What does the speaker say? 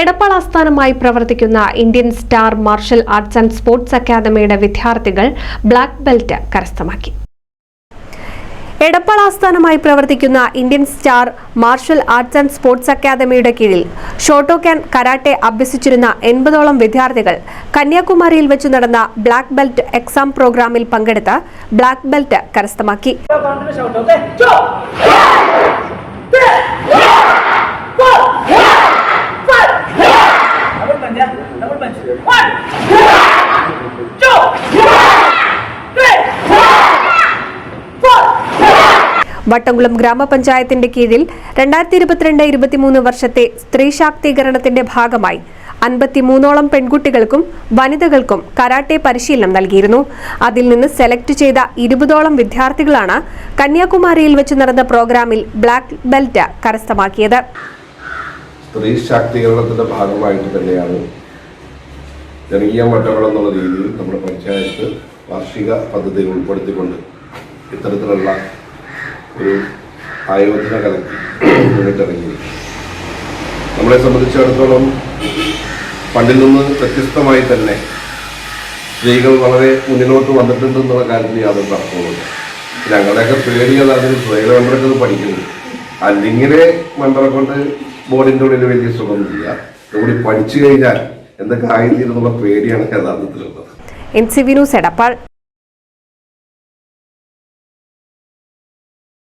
എടപ്പാൾ ആസ്ഥാനമായി പ്രവർത്തിക്കുന്ന Indian star martial arts and sports അക്കാദമിയുടെ വിദ്യാർത്ഥികൾ ബ്ലാക്ക് ബെൽറ്റ് കരസ്ഥമാക്കി. എടപ്പാൾ ആസ്ഥാനമായി പ്രവർത്തിക്കുന്ന Indian star martial arts and sports അക്കാദമിയുടെ കീഴിൽ ഷോട്ടോക്യാൻ കരാട്ടെ അഭ്യസിച്ചിരുന്ന എൺപതോളം വിദ്യാർത്ഥികൾ കന്യാകുമാരിയിൽ വെച്ച് നടന്ന ബ്ലാക്ക് ബെൽറ്റ് എക്സാം പ്രോഗ്രാമിൽ പങ്കെടുത്ത് ബ്ലാക്ക് ബെൽറ്റ് കരസ്ഥമാക്കി. വട്ടംകുളം ഗ്രാമപഞ്ചായത്തിന്റെ കീഴിൽ രണ്ടായിരത്തി ഇരുപത്തിരണ്ട് ഇരുപത്തിമൂന്ന് വർഷത്തെ സ്ത്രീ ശാക്തീകരണത്തിന്റെ ഭാഗമായി അൻപത്തിമൂന്നോളം പെൺകുട്ടികൾക്കും വനിതകൾക്കും കരാട്ടെ പരിശീലനം നൽകിയിരുന്നു. അതിൽ നിന്ന് സെലക്ട് ചെയ്ത ഇരുപതോളം വിദ്യാർത്ഥികളാണ് കന്യാകുമാരിയിൽ വെച്ച് നടന്ന പ്രോഗ്രാമിൽ ബ്ലാക്ക് ബെൽറ്റ് കരസ്ഥമാക്കിയത്. സ്ത്രീ ശാക്തീകരണത്തിന്റെ ഭാഗമായിട്ട് തന്നെയാണ് ജനകീയ മട്ടകളം എന്നുള്ള രീതിയിൽ നമ്മുടെ പഞ്ചായത്ത് വാർഷിക പദ്ധതിയിൽ ഉൾപ്പെടുത്തിക്കൊണ്ട് ഇത്തരത്തിലുള്ള ഒരു ആയോധന കലക്കി നമ്മളെ സംബന്ധിച്ചിടത്തോളം പണ്ടിൽ നിന്ന് വ്യത്യസ്തമായി തന്നെ സ്ത്രീകൾ വളരെ മുന്നിലോട്ട് വന്നിട്ടുണ്ട് എന്നുള്ള കാര്യത്തിൽ യാതൊരു തർക്കവുമില്ല. ഞങ്ങളുടെയൊക്കെ പേടിയത് അതിന് സ്ത്രീകളെ മെമ്പറൊക്കെ പഠിക്കുന്നത് അല്ലെങ്കിലെ മെമ്പറെ കൊണ്ട് ബോർഡിന്റെ ഉള്ളിൽ വലിയ സുഖമില്ല. കൂടി പഠിച്ചു കഴിഞ്ഞാൽ എന്തൊക്കെ ആയിത്തീരുന്നുള്ള പേടിയാണ് യഥാർത്ഥത്തിലുള്ളത്. M C Vinu news Edappal.